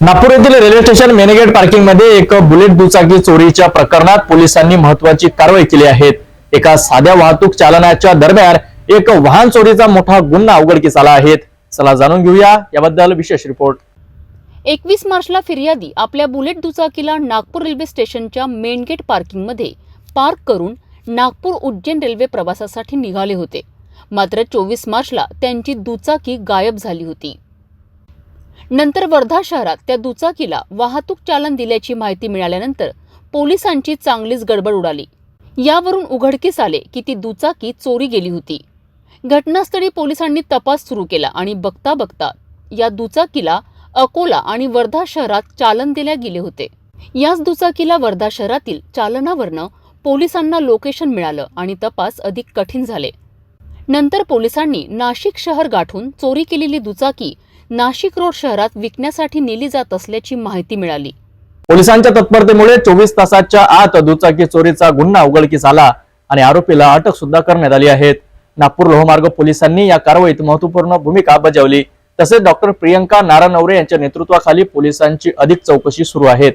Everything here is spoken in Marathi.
नागपूर येथील रेल्वे स्टेशन मेनगेट पार्किंगमध्ये एक बुलेट दुचाकी चोरीच्या प्रकरणात पोलिसांनी महत्वाची कारवाई केली आहे. एका साध्या वाहतूक चालनाच्या दरम्यान एक वाहन चोरीचा मोठा गुन्हा उघडकीस आला आहे. चला जाणून घेऊया याबद्दल विशेष रिपोर्ट. एकवीस मार्चला फिर्यादी आपल्या बुलेट दुचाकीला नागपूर रेल्वे स्टेशनच्या मेनगेट पार्किंगमध्ये पार्क करून नागपूर उज्जैन रेल्वे प्रवासासाठी निघाले होते. मात्र चोवीस मार्चला त्यांची दुचाकी गायब झाली होती. नंतर वर्धा शहरात त्या दुचाकीला वाहतूक चालन दिल्याची माहिती मिळाल्यानंतर पोलिसांची चांगलीच गडबड उडाली. यावरून उघडकीस आले की ती दुचाकी चोरी गेली होती. घटनास्थळी पोलिसांनी तपास सुरू केला आणि बघता बघता या दुचाकीला अकोला आणि वर्धा शहरात चालन दिल्या गेले होते. याच दुचाकीला वर्धा शहरातील चालनावरनं पोलिसांना लोकेशन मिळालं आणि तपास अधिक कठीण झाले. नंतर पोलिसांनी नाशिक शहर गाठून चोरी केलेली दुचाकी नाशिक रोड शहरात विकण्यासाठी नेली जात असल्याची माहिती मिळाली. पोलिसांच्या तत्परतेमुळे चोवीस तासाच्या आत दुचाकी चोरीचा गुन्हा उघडकीस आला आणि आरोपीला अटक सुद्धा करण्यात आली आहे. नागपूर लोहमार्ग पोलिसांनी या कारवाईत महत्त्वपूर्ण भूमिका बजावली. तसेच डॉक्टर प्रियंका नारानवरे यांच्या नेतृत्वाखाली पोलिसांची अधिक चौकशी सुरू आहे